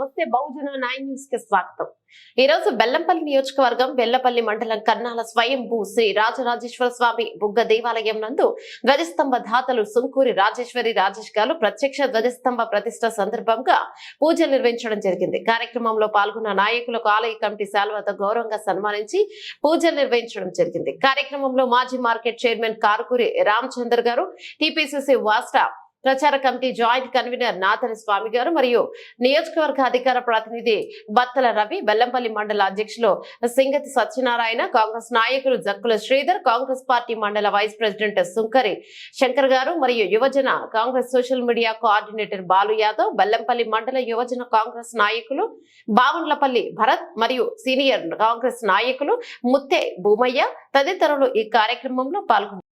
నమస్తే బహుజన నైన్ న్యూస్కి స్వాగతం. ఈ రోజు బెల్లంపల్లి నియోజకవర్గం బెల్లపల్లి మండలం కన్నాల స్వయంభూ శ్రీ రాజరాజేశ్వర స్వామి బుగ్గ దేవాలయం నందు ధ్వజస్తంభ ధాతలు సుంకూరి రాజేశ్వరి రాజేష్ గారు ప్రత్యక్ష ధ్వజస్తంభ ప్రతిష్ట సందర్భంగా పూజలు నిర్వహించడం జరిగింది. కార్యక్రమంలో పాల్గొన్న నాయకులకు ఆలయ కమిటీ శాల్వతో గౌరవంగా సన్మానించి పూజలు నిర్వహించడం జరిగింది. కార్యక్రమంలో మాజీ మార్కెట్ చైర్మన్ కారుకూరి రామచందర్ గారు టిపిసిసి వాస్టా ప్రచార committee joint convener Nathana Swamy garu మరియు నియోజకవర్గ అధికార ప్రతినిధి బత్తల రవి బెల్లంపల్లి మండల అధ్యక్షులు సింగతి సత్యనారాయణ కాంగ్రెస్ నాయకులు Jakkula Sridhar Congress party mandal vice president Sunkari Shankar garu మరియు యువజన Congress social media coordinator Balu Yadav Bellampalli mandal యువజన కాంగ్రెస్ నాయకులు బావండ్లపల్లి భరత్ మరియు సీనియర్ కాంగ్రెస్ నాయకులు ముత్తే భూమయ్య తదితరులు ఈ కార్యక్రమంలో పాల్గొన్నారు.